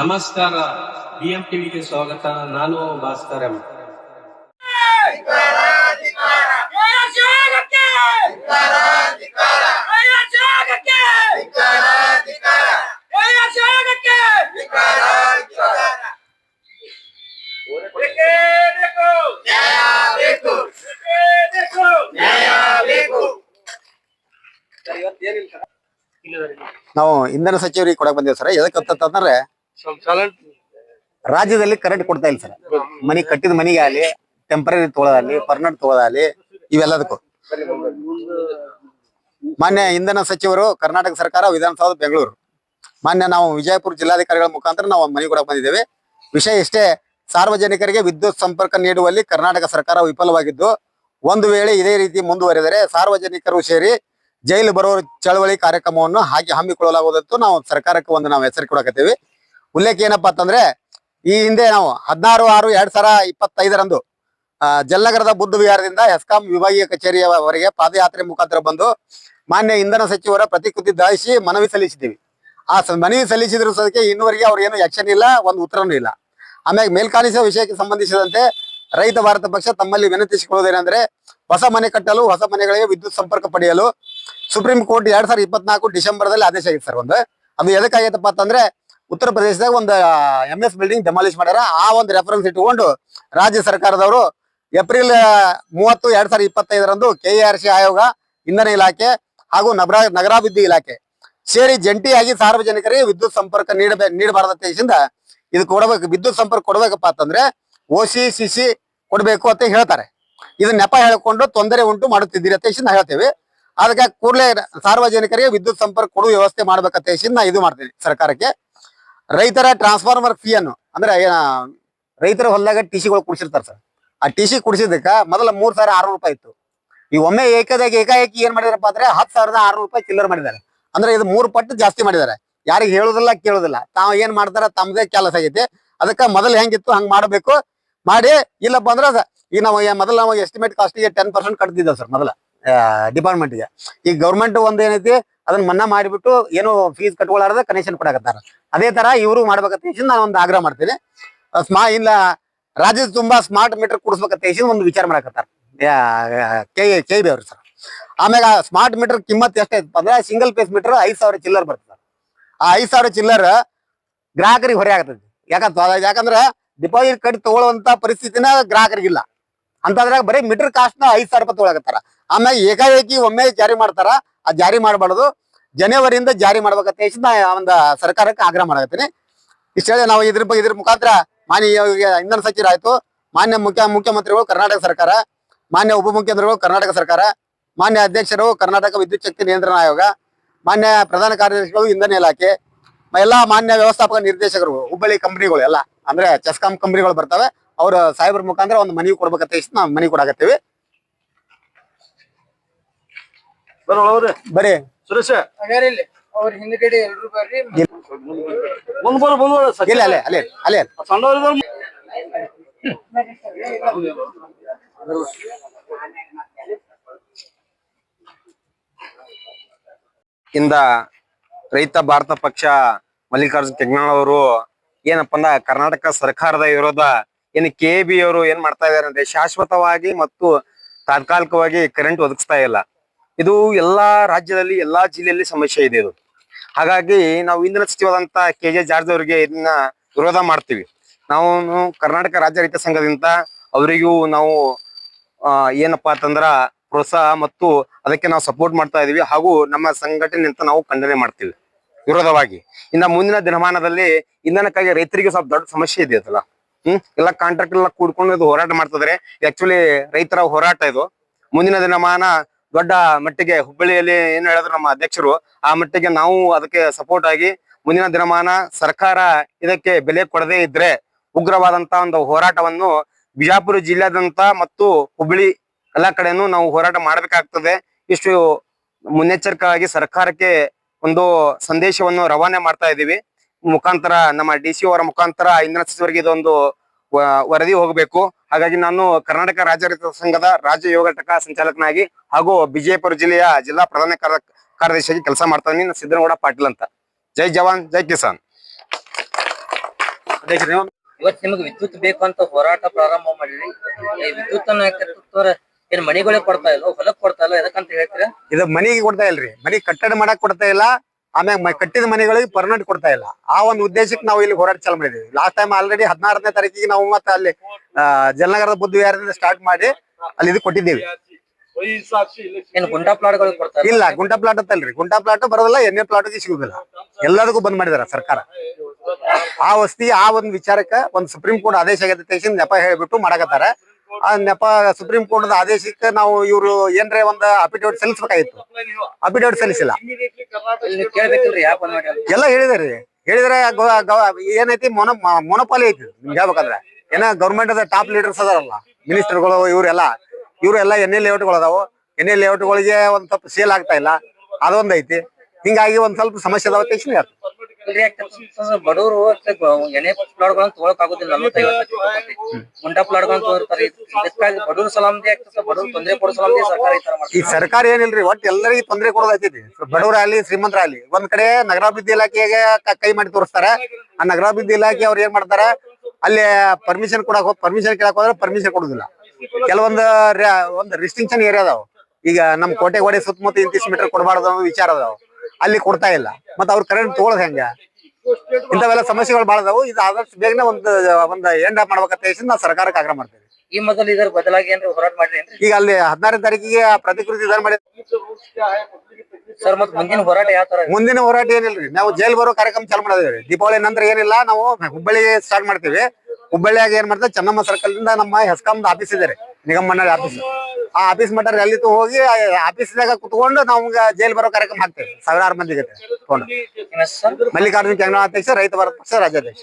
ನಮಸ್ಕಾರ. ಬಿಎಂ ಟಿವಿಗೆ ಸ್ವಾಗತ. ನಾನು ಭಾಸ್ಕರ್ ಎಂ. ನಾವು ಇಂಧನ ಸಚಿವರಿಗೆ ಕೊಡಕ್ ಬಂದಿವಿ ಸರ್. ಎದಕ್ಕೆ ಅಂತಂದ್ರೆ ರಾಜ್ಯದಲ್ಲಿ ಕರೆಂಟ್ ಕೊಡ್ತಾ ಇಲ್ಲ ಸರ್. ಮನಿ ಕಟ್ಟಿದ ಮನಿಗೆ ಆಗಲಿ ಟೆಂಪರರಿ ತೊಳೆದಾಗಲಿ ಪರ್ಮನೆಂಟ್ ತೊಳೆದಾಗಲಿ ಇವೆಲ್ಲದಕ್ಕೂ. ಮಾನ್ಯ ಇಂಧನ ಸಚಿವರು ಕರ್ನಾಟಕ ಸರ್ಕಾರ, ವಿಧಾನಸೌಧ, ಬೆಂಗಳೂರು. ಮಾನ್ಯ ನಾವು ವಿಜಯಪುರ ಜಿಲ್ಲಾಧಿಕಾರಿಗಳ ಮುಖಾಂತರ ನಾವು ಮನಿ ಕೂಡ ಬಂದಿದ್ದೇವೆ. ವಿಷಯ ಇಷ್ಟೇ, ಸಾರ್ವಜನಿಕರಿಗೆ ವಿದ್ಯುತ್ ಸಂಪರ್ಕ ನೀಡುವಲ್ಲಿ ಕರ್ನಾಟಕ ಸರ್ಕಾರ ವಿಫಲವಾಗಿದ್ದು, ಒಂದು ವೇಳೆ ಇದೇ ರೀತಿ ಮುಂದುವರೆದರೆ ಸಾರ್ವಜನಿಕರು ಸೇರಿ ಜೈಲು ಬರೋ ಚಳವಳಿ ಕಾರ್ಯಕ್ರಮವನ್ನು ಹಾಗೆ ಹಮ್ಮಿಕೊಳ್ಳಲಾಗುವುದಂತೂ ನಾವು ಸರ್ಕಾರಕ್ಕೆ ಒಂದು ನಾವು ಹೆಸರು ಕೊಡಕತ್ತೀವಿ. ಉಲ್ಲೇಖ ಏನಪ್ಪಾ ಅಂತಂದ್ರೆ ಈ ಹಿಂದೆ ನಾವು ಹದಿನಾರು ಆರು ಎರಡ್ ಸಾವಿರ ಇಪ್ಪತ್ತೈದರಂದು ಆ, ಜಲನಗರದ ಬುದ್ಧ ವಿಹಾರದಿಂದ ಎಸ್ಕಾಂ ವಿಭಾಗೀಯ ಕಚೇರಿಯವರೆಗೆ ಪಾದಯಾತ್ರೆ ಮುಖಾಂತರ ಬಂದು ಮಾನ್ಯ ಇಂಧನ ಸಚಿವರ ಪ್ರತಿಕೃತಿ ದಾಯಿಸಿ ಮನವಿ ಸಲ್ಲಿಸಿದ್ದೀವಿ. ಆ ಮನವಿ ಸಲ್ಲಿಸಿದ್ರು ಸದಕ್ಕೆ ಇನ್ನುವರೆಗೆ ಅವ್ರು ಏನು ಆಕ್ಷನ್ ಇಲ್ಲ ಒಂದು ಉತ್ತರನೂ ಇಲ್ಲ. ಆಮೇಲೆ ಮೇಲ್ಕಾಣಿಸುವ ವಿಷಯಕ್ಕೆ ಸಂಬಂಧಿಸಿದಂತೆ ರೈತ ಭಾರತ ಪಕ್ಷ ತಮ್ಮಲ್ಲಿ ವಿನಂತಿಸಿಕೊಳ್ಳುವುದೇನೆಂದ್ರೆ ಹೊಸ ಮನೆ ಕಟ್ಟಲು ಹೊಸ ಮನೆಗಳಿಗೆ ವಿದ್ಯುತ್ ಸಂಪರ್ಕ ಪಡೆಯಲು ಸುಪ್ರೀಂ ಕೋರ್ಟ್ ಎರಡ್ ಸಾವಿರದ ಇಪ್ಪತ್ನಾಲ್ಕು ಡಿಸೆಂಬರ್ದಲ್ಲಿ ಆದೇಶ ಆಗಿತ್ತು ಸರ್ ಒಂದು. ಅದು ಎದಕ್ಕಾಗೈತಪ್ಪ ಅಂತಂದ್ರೆ ಉತ್ತರ ಪ್ರದೇಶದಾಗ ಒಂದು ಎಂ ಎಸ್ ಬಿಲ್ಡಿಂಗ್ ಡೆಮಾಲಿಷ್ ಮಾಡ್ಯಾರ. ಆ ಒಂದು ರೆಫರೆನ್ಸ್ ಇಟ್ಟುಕೊಂಡು ರಾಜ್ಯ ಸರ್ಕಾರದವರು ಏಪ್ರಿಲ್ ಮೂವತ್ತು, ಎರಡ್ ಸಾವಿರದ ಇಪ್ಪತ್ತೈದರಂದು ಕೆ ಆರ್ ಸಿ ಆಯೋಗ ಇಂಧನ ಇಲಾಖೆ ಹಾಗೂ ನಗರ, ನಗರಾಭಿವೃದ್ಧಿ ಇಲಾಖೆ ಸೇರಿ ಜಂಟಿಯಾಗಿ ಸಾರ್ವಜನಿಕರಿಗೆ ವಿದ್ಯುತ್ ಸಂಪರ್ಕ ನೀಡಬೇ, ನೀಡಬಾರದ ದೇಶದಿಂದ ಇದು ಕೊಡಬೇಕು, ವಿದ್ಯುತ್ ಸಂಪರ್ಕ ಕೊಡಬೇಕಪ್ಪ ಅಂತಂದ್ರೆ ಓ ಸಿ ಸಿ ಸಿ ಕೊಡಬೇಕು ಅಂತ ಹೇಳ್ತಾರೆ. ಇದು ನೆಪ ಹೇಳಿಕೊಂಡು ತೊಂದರೆ ಉಂಟು ಮಾಡುತ್ತಿದ್ದೀರಿ ಅಂತ ಹೇಳ್ತೇವೆ. ಅದಕ್ಕೆ ಕೂಡಲೇ ಸಾರ್ವಜನಿಕರಿಗೆ ವಿದ್ಯುತ್ ಸಂಪರ್ಕ ಕೊಡುವ ವ್ಯವಸ್ಥೆ ಮಾಡ್ಬೇಕಂತ ನಾ ಇದು ಮಾಡ್ತೀನಿ ಸರ್ಕಾರಕ್ಕೆ. ರೈತರ ಟ್ರಾನ್ಸ್ಫಾರ್ಮರ್ ಫೀ ಅನ್ನು, ಅಂದ್ರೆ ರೈತರ ಹೊಲದಾಗ ಟಿ ಸಿಗಳು ಕುಡಿಸಿರ್ತಾರೆ ಸರ್. ಆ ಟಿ ಸಿ ಕುಡಿಸಿದಕ್ಕ ಮೊದಲ ಮೂರ್ ಸಾವಿರ ಆರ್ನೂರು ರೂಪಾಯಿ ಇತ್ತು. ಈ ಒಮ್ಮೆ ಏಕದಾಗಿ ಏಕಾಏಕಿ ಏನ್ ಮಾಡಿದಾರಪ್ಪ ಅಂದ್ರೆ ಹತ್ತು ಸಾವಿರದ ಆರ್ನೂರು ರೂಪಾಯಿ ಚಿಲ್ಲರ್ ಮಾಡಿದ್ದಾರೆ. ಅಂದ್ರೆ ಇದು ಮೂರು ಪಟ್ಟು ಜಾಸ್ತಿ ಮಾಡಿದ್ದಾರೆ. ಯಾರಿಗೆ ಹೇಳುದಿಲ್ಲ, ಕೇಳುದಿಲ್ಲ. ತಾವು ಏನ್ ಮಾಡ್ತಾರ ತಮ್ಮದೇ ಕೆಲಸ ಆಗೈತಿ. ಅದಕ್ಕ ಮೊದಲು ಹೆಂಗಿತ್ತು, ಹಂಗ್ ಮಾಡಬೇಕು. ಮಾಡಿ, ಇಲ್ಲಪ್ಪ ಅಂದ್ರೆ ಅದ- ಈಗ ನಾವು ಮೊದಲ ನಾವು ಎಸ್ಟಿಮೇಟ್ ಕಾಸ್ಟಿಗೆ ಟೆನ್ ಪರ್ಸೆಂಟ್ ಕಟ್ತಿದ್ದೇವೆ ಸರ್, ಮೊದಲ ಡಿಪಾರ್ಟ್ಮೆಂಟ್ಗೆ ಈಗ ಗೌರ್ಮೆಂಟ್ ಒಂದ್ ಏನೈತಿ ಅದನ್ನ ಮನ್ನಾ ಮಾಡಿಬಿಟ್ಟು ಏನು ಫೀಸ್ ಕಟ್ಕೊಳ್ಳಾರ್ದ ಕನೆಕ್ಷನ್ ಕೊಡಕತ್ತಾರ ಅದೇ ತರ ಇವರು ಮಾಡ್ಬೇಕಂತ ನಾನು ಒಂದು ಆಗ್ರಹ ಮಾಡ್ತೇನೆ. ಸ್ಮಾ, ಇಲ್ಲ, ರಾಜ್ಯದ ತುಂಬಾ ಸ್ಮಾರ್ಟ್ ಮೀಟರ್ ಕೊಡಿಸ್ಬೇಕಂತ ಒಂದು ವಿಚಾರ ಮಾಡಕತ್ತಾರ. ಕೆ ಕೆ ಬಿ ಅವ್ರು ಸರ್. ಆಮ್ಯಾಗ ಸ್ಮಾರ್ಟ್ ಮೀಟರ್ ಕಿಮ್ಮತ್ ಎಷ್ಟೈತಪ್ಪ ಅಂದ್ರೆ ಸಿಂಗಲ್ ಪೇಸ್ ಮೀಟರ್ ಐದ್ ಸಾವಿರ ಚಿಲ್ಲರ್ ಬರ್ತದೆ ಆ ಐದ್ ಸಾವಿರ ಚಿಲ್ಲರ್ ಗ್ರಾಹಕರಿಗೆ ಹೊರೆ ಆಗ್ತದೆ. ಯಾಕಂತ ಯಾಕಂದ್ರೆ ಡಿಪಾಸಿಟ್ ಕಟ್ಟಿ ತಗೊಳ್ಳುವಂತ ಪರಿಸ್ಥಿತಿನ ಗ್ರಾಹಕರಿಗಿಲ್ಲ. ಅಂತಂದ್ರೆ ಬರೀ ಮೀಟರ್ ಕಾಸ್ಟ್ನ ಐದ್ ಸಾವಿರ ರೂಪಾಯಿ ತಗೊಳಕತ್ತಾರ. ಆಮೇಲೆ ಏಕಾಏಕಿ ಒಮ್ಮೆ ಜಾರಿ ಮಾಡ್ತಾರ ಆ ಜಾರಿ ಮಾಡಬಾರ್ದು. ಜನವರಿಯಿಂದ ಜಾರಿ ಮಾಡ್ಬೇಕಂತ ಹೇಳಿ ನಾ ಒಂದು ಸರ್ಕಾರಕ್ಕೆ ಆಗ್ರಹ ಮಾಡಕತ್ತೀನಿ. ಇಷ್ಟ ನಾವು ಇದ್ರ ಬಗ್ಗೆ ಇದ್ರ ಮುಖಾಂತರ ಮಾನ್ಯ ಇಂಧನ ಇಂಧನ ಸಚಿವರಾಯ್ತು ಮಾನ್ಯ ಮುಖ್ಯ, ಮುಖ್ಯಮಂತ್ರಿಗಳು ಕರ್ನಾಟಕ ಸರ್ಕಾರ, ಮಾನ್ಯ ಉಪಮುಖ್ಯಮಂತ್ರಿಗಳು ಕರ್ನಾಟಕ ಸರ್ಕಾರ, ಮಾನ್ಯ ಅಧ್ಯಕ್ಷರು ಕರ್ನಾಟಕ ವಿದ್ಯುತ್ ಶಕ್ತಿ ನಿಯಂತ್ರಣ ಆಯೋಗ, ಮಾನ್ಯ ಪ್ರಧಾನ ಕಾರ್ಯದರ್ಶಿಗಳು ಇಂಧನ ಇಲಾಖೆ, ಎಲ್ಲ ಎಲ್ಲಾ ಮಾನ್ಯ ವ್ಯವಸ್ಥಾಪಕ ನಿರ್ದೇಶಕರು, ಹುಬ್ಬಳ್ಳಿ ಕಂಪನಿಗಳು ಎಲ್ಲ, ಅಂದ್ರೆ ಚೆಸ್ಕಾಂ ಕಂಪನಿಗಳು ಬರ್ತವೆ, ಅವರು ಸಾಹೇಬ್ರ ಮುಖಾಂತರ ಒಂದು ಮನವಿ ಕೊಡ್ಬೇಕಂತ ಇಷ್ಟ ನಾವು ಮನವಿ ಕೊಡಾಕತ್ತೀವಿ. ಸುರೇಶ. ಅವ್ರ ಹಿಂದ್ಗಡೆ ಎಲ್ರು ಬರ್ರಿ. ಮುಂದ್ ಬರೋ ಮುಂದ್ ಬರೋ ಇಲ್ಲ ಅಲ್ಲೇ ಅಲ್ಲೇ ಅಲ್ಲೇ. ಸಣ್ಣವ್ರ ಇಂದ ರೈತ ಭಾರತ ಪಕ್ಷ ಮಲ್ಲಿಕಾರ್ಜುನ್ ಕೆಗ್ನಾಳ್ ಅವರು ಏನಪ್ಪ ಅಂದ ಕರ್ನಾಟಕ ಸರ್ಕಾರದ ವಿರೋಧ ಏನ್ ಕೆ ಬಿ ಅವರು ಏನ್ ಮಾಡ್ತಾ ಇದಾರೆ ಅಂದ್ರೆ ಶಾಶ್ವತವಾಗಿ ಮತ್ತು ತಾತ್ಕಾಲಿಕವಾಗಿ ಕರೆಂಟ್ ಒದಗಿಸ್ತಾ ಇಲ್ಲ. ಇದು ಎಲ್ಲಾ ರಾಜ್ಯದಲ್ಲಿ, ಎಲ್ಲಾ ಜಿಲ್ಲೆಯಲ್ಲಿ ಸಮಸ್ಯೆ ಇದೆ ಇದು. ಹಾಗಾಗಿ ನಾವು ಇಂಧನ ಸಚಿವರಾದಂತ ಕೆ ಜೆ ಜಾರ್ಜ್ ಅವರಿಗೆ ಇದನ್ನ ವಿರೋಧ ಮಾಡ್ತೀವಿ. ನಾವು ಕರ್ನಾಟಕ ರಾಜ್ಯ ರೈತ ಸಂಘದಿಂದ ಅವರಿಗೂ ನಾವು ಏನಪ್ಪಾ ಅಂತಂದ್ರ ಪ್ರೋತ್ಸಾಹ ಮತ್ತು ಅದಕ್ಕೆ ನಾವು ಸಪೋರ್ಟ್ ಮಾಡ್ತಾ ಇದೀವಿ. ಹಾಗೂ ನಮ್ಮ ಸಂಘಟನೆ ಅಂತ ನಾವು ಖಂಡನೆ ಮಾಡ್ತೀವಿ, ವಿರೋಧವಾಗಿ. ಇನ್ನ ಮುಂದಿನ ದಿನಮಾನದಲ್ಲಿ ಇಂಧನಕ್ಕಾಗಿ ರೈತರಿಗೆ ಸ್ವಲ್ಪ ದೊಡ್ಡ ಸಮಸ್ಯೆ ಇದೆ ಅದಲ್ಲ. ಹ್ಮ್, ಎಲ್ಲ ಕಾಂಟ್ರಾಕ್ಟ್ ಎಲ್ಲ ಕೂಡ್ಕೊಂಡು ಇದು ಹೋರಾಟ ಮಾಡ್ತಿದ್ರೆ. ಆಕ್ಚುಲಿ ರೈತರ ಹೋರಾಟ ಇದು. ಮುಂದಿನ ದಿನಮಾನ ದೊಡ್ಡ ಮಟ್ಟಿಗೆ ಹುಬ್ಬಳ್ಳಿಯಲ್ಲಿ ಏನ್ ಹೇಳಿದ್ರು ನಮ್ಮ ಅಧ್ಯಕ್ಷರು, ಆ ಮಟ್ಟಿಗೆ ನಾವು ಅದಕ್ಕೆ ಸಪೋರ್ಟ್ ಆಗಿ ಮುಂದಿನ ದಿನಮಾನ ಸರ್ಕಾರ ಇದಕ್ಕೆ ಬೆಲೆ ಕೊಡದೇ ಇದ್ರೆ ಉಗ್ರವಾದಂತ ಒಂದು ಹೋರಾಟವನ್ನು ಬಿಜಾಪುರ ಜಿಲ್ಲಾದ್ಯಂತ ಮತ್ತು ಹುಬ್ಬಳ್ಳಿ ಎಲ್ಲಾ ಕಡೆನೂ ನಾವು ಹೋರಾಟ ಮಾಡಬೇಕಾಗ್ತದೆ. ಇಷ್ಟು ಮುನ್ನೆಚ್ಚರಿಕೆಯಾಗಿ ಸರ್ಕಾರಕ್ಕೆ ಒಂದು ಸಂದೇಶವನ್ನು ರವಾನೆ ಮಾಡ್ತಾ ಇದ್ದೀವಿ. ಮುಖಾಂತರ ನಮ್ಮ ಡಿ ಸಿ ಅವರ ಮುಖಾಂತರ ಇಂಧನ ಸಚಿವರಿಗೆ ಇದೊಂದು ವರದಿ ಹೋಗಬೇಕು. ಹಾಗಾಗಿ ನಾನು ಕರ್ನಾಟಕ ರಾಜ್ಯ ರೈತ ಸಂಘದ ರಾಜ್ಯ ಯೋಗ ಘಟಕ ಸಂಚಾಲಕನಾಗಿ ಹಾಗೂ ವಿಜಯಪುರ ಜಿಲ್ಲೆಯ ಜಿಲ್ಲಾ ಪ್ರಧಾನ ಕಾರ್ಯ ಕಾರ್ಯದರ್ಶಿಯಾಗಿ ಕೆಲಸ ಮಾಡ್ತಾ ಇದ್ದೀನಿ. ನಾನು ಸಿದ್ದನಗೌಡ ಪಾಟೀಲ್ ಅಂತ. ಜೈ ಜವಾನ್ ಜೈ ಕಿಸಾನ್. ಇವತ್ತು ನಿಮಗೆ ವಿದ್ಯುತ್ ಬೇಕು ಅಂತ ಹೋರಾಟ ಪ್ರಾರಂಭ ಮಾಡಿರಿ. ಈ ವಿದ್ಯುತ್ ಅನ್ನ ಏನ್ ಮನೆಗಳಿಗೆ ಕೊಡ್ತಾ ಇಲ್ಲ ಹೊಲಕ್ ಕೊಡ್ತಾ ಇಲ್ಲ ಎದಕ್ಕಂತ ಹೇಳ್ತೀರಾ? ಇದು ಮನೆಗೆ ಕೊಡ್ತಾ ಇಲ್ರಿ. ಮನಿ ಕಟ್ಟಡ ಮಾಡಕ್ ಕೊಡ್ತಾ ಇಲ್ಲ ಆಮ್ಯಾಗ ಕಟ್ಟಿದ ಮನೆಗಳಿಗೆ ಪರ್ಮನೆಂಟ್ ಕೊಡ್ತಾ ಇಲ್ಲ. ಆ ಒಂದು ಉದ್ದೇಶಕ್ಕೆ ನಾವು ಇಲ್ಲಿ ಹೋರಾಟ ಚಾಲು ಮಾಡಿದೀವಿ. ಲಾಸ್ಟ್ ಟೈಮ್ ಆಲ್ರೆಡಿ ಹದಿನಾರನೇ ತಾರೀಕಿಗೆ ನಾವು ಮತ್ತೆ ಅಲ್ಲಿ ಜಲನಗರದ ಬುದ್ಧ ವಿಹಾರದಿಂದ ಸ್ಟಾರ್ಟ್ ಮಾಡಿ ಅಲ್ಲಿ ಇದು ಕೊಟ್ಟಿದ್ದೀವಿ. ಗುಂಟಾ ಪ್ಲಾಟ್ ಪ್ಲಾಟ್ಗಳು ಇಲ್ಲ ಗುಂಟಾ ಪ್ಲಾಟ್ ಅಂತಲ್ರಿ. ಗುಂಟಾ ಪ್ಲಾಟ್ ಬರೋದಿಲ್ಲ ಎಣ್ಣೆ ಪ್ಲಾಟ್ ಸಿಗುದಿಲ್ಲ. ಎಲ್ಲದಕ್ಕೂ ಬಂದ್ ಮಾಡಿದಾರ ಸರ್ಕಾರ. ಆ ವಸ್ತಿ ಆ ಒಂದು ವಿಚಾರಕ್ಕೆ ಒಂದು ಸುಪ್ರೀಂ ಕೋರ್ಟ್ ಆದೇಶ ಆಗೈತೆ ನೆಪ ಹೇಳ್ಬಿಟ್ಟು ಮಾಡಕತ್ತಾರ. ಆ ನೆಪ ಸುಪ್ರೀಂ ಕೋರ್ಟ್ ಆದೇಶಕ್ಕೆ ನಾವು ಇವರು ಏನ್ರೆ ಒಂದು ಅಫಿಡೇವಿಟ್ ಸಲ್ಲಿಸಬೇಕಾಗಿತ್ತು. ಅಫಿಡೇವಿಟ್ ಸಲ್ಲಿಸಿಲ್ಲ. ಅಂತ ಎಲ್ಲ ಹೇಳಿದಾರೆ. ಹೇಳಿದ್ರೆ ಏನೈತಿ ಮೊನ ಮೊನಪಾಲಿ ಐತಿ ನಿಮ್ಗೆ ಹೇಳ್ಬೇಕಂದ್ರೆ. ಏನ ಗೌರ್ಮೆಂಟ್ ಟಾಪ್ ಲೀಡರ್ಸ್ ಅದಾರಲ್ಲ ಮಿನಿಸ್ಟರ್ಗಳು ಇವರೆಲ್ಲ ಇವರೆಲ್ಲ ಎನ್ ಎ ಲೇಔಟ್ಗಳು ಅದಾವು. ಎನ್ ಎ ಲೇಔಟ್ಗಳಿಗೆ ಒಂದ್ ಸ್ವಲ್ಪ ಸೇಲ್ ಆಗ್ತಾ ಇಲ್ಲ ಅದೊಂದ್ ಐತಿ. ಹಿಂಗಾಗಿ ಒಂದ್ ಸ್ವಲ್ಪ ಸಮಸ್ಯೆ ಅದಾವ ತಕ್ಷಣ ಬಡವರು ಎಣ್ಣೆ ಪ್ಲಾಟ್ಗಳನ್ನ ತೊಗೊಳಕ್ ಆಗುದಿಲ್ಲ ನಲ್ವತ್ತೈವತ್ತು ಲಕ್ಷ ರೂಪಾಯಿ ಕೊಟ್ಟು. ಗುಂಡಾ ಪ್ಲಾಟ್ಗಳನ್ನ ತೊಗೊಳ್ತಾರೆ ಇದಕ್ಕಾಗಿ ಬಡವ್ರ ಸಲಾಮದಿ ಆಗ್ತದೆ ಬಡವ್ರ ತೊಂದ್ರೆ ಕೊಡೋ ಸಲಾಮದಿ ಸರ್ಕಾರ ಈ ತರ ಈ ಸರ್ಕಾರ ಏನಿಲ್ರಿ ಒಟ್ಟು ಎಲ್ಲರಿಗೂ ತೊಂದರೆ ಕೊಡೋದೈತಿ ಬಡವರಾಗ್ಲಿ ಶ್ರೀಮಂತರಾಗ್ಲಿ ಒಂದ್ ಕಡೆ ನಗರಾಭಿವೃದ್ಧಿ ಇಲಾಖೆಗೆ ಕೈ ಮಾಡಿ ತೋರಿಸ್ತಾರೆ. ಆ ನಗರಾಭಿವೃದ್ಧಿ ಇಲಾಖೆ ಅವ್ರು ಏನ್ ಮಾಡ್ತಾರ ಅಲ್ಲಿ ಪರ್ಮಿಷನ್ ಕೊಡಕ್ ಹೋಗ್ ಪರ್ಮಿಷನ್ ಕೇಳಕ್ ಹೋದ್ರೆ ಪರ್ಮಿಷನ್ ಕೊಡುದಿಲ್ಲ. ಕೆಲವೊಂದು ಒಂದ್ ರಿಸ್ಟ್ರಿಕ್ಷನ್ ಏರಿಯಾ ಅದಾವ. ಈಗ ನಮ್ ಕೋಟೆ ಗೋಡೆ ಸುತ್ತಮುತ್ತ ಇಂತಿಸ್ ಮೀಟರ್ ಕೊಡಬಾರ್ದು ಅನ್ನೋ ವಿಚಾರ ಅದಾವ. ಅಲ್ಲಿ ಕೊಡ್ತಾ ಇಲ್ಲ. ಮತ್ತ ಅವ್ರ ಕರೆಂಟ್ ತಗೊಳದ್ ಹೆಂಗ? ಇಂಥವೆಲ್ಲ ಸಮಸ್ಯೆಗಳು ಬಹಳ ಅದಾವು. ಇದು ಆದಷ್ಟು ಬೇಗನೆ ಒಂದು ಒಂದ್ ಎಂಡ್ ಮಾಡ್ಬೇಕಂತ ಹೇಳಿ ನಾವು ಸರ್ಕಾರಕ್ಕೆ ಆಗ್ರಹ ಮಾಡ್ತೇವೆ. ಈ ಮೊದಲು ಇದರ ಬದಲಾಗಿ ಏನ್ರಿ ಹೋರಾಟ ಮಾಡ್ರಿ ಈಗ ಅಲ್ಲಿ ಹದಿನಾರನೇ ತಾರೀಕಿಗೆ ಪ್ರತಿಕೃತಿ ಇದನ್ನ ಮಾಡಿ ಸರ್ ಮತ್ ಮುಂದಿನ ಹೋರಾಟ ಯಾವ ತರ ಮುಂದಿನ ಹೋರಾಟ ಏನಿಲ್ರಿ? ನಾವು ಜೈಲ್ ಬರೋ ಕಾರ್ಯಕ್ರಮ ಚಾಲು ಮಾಡಿದ್ವಿ ದೀಪಾವಳಿ ನಂತರ ಏನಿಲ್ಲ ನಾವು ಹುಬ್ಬಳ್ಳಿ ಸ್ಟಾರ್ಟ್ ಮಾಡ್ತೀವಿ. ಹುಬ್ಬಳ್ಳಿಯಾಗ ಏನ್ ಮಾಡ್ತಾರೆ ಚೆನ್ನಮ್ಮ ಸರ್ಕಲ್ ಇಂದ ನಮ್ಮ ಹೆಸ್ಕಾಮ್ದ ಆಫೀಸ್ ಇದೆ ನಿಗಮ್ ಮಂಡಳಿ ಆಫೀಸ್ ಆ ಆಫೀಸ್ ಮಟ್ಟ ರ್ಯಾಲಿ ಹೋಗಿ ಆಫೀಸ್ದಾಗ ಕುತ್ಕೊಂಡು ನಮ್ಗೆ ಜೈಲ್ ಬರೋ ಕಾರ್ಯಕ್ರಮ ಹಾಕ್ತೇವೆ. ಸಾವಿರಾರು ಮಂದಿ ಸರ್? ಮಲ್ಲಿಕಾರ್ಜುನ ಕೆಂಗಣ ಅಧ್ಯಕ್ಷ ರೈತ ಭಾರತ ಪಕ್ಷ ರಾಜ್ಯಾಧ್ಯಕ್ಷ.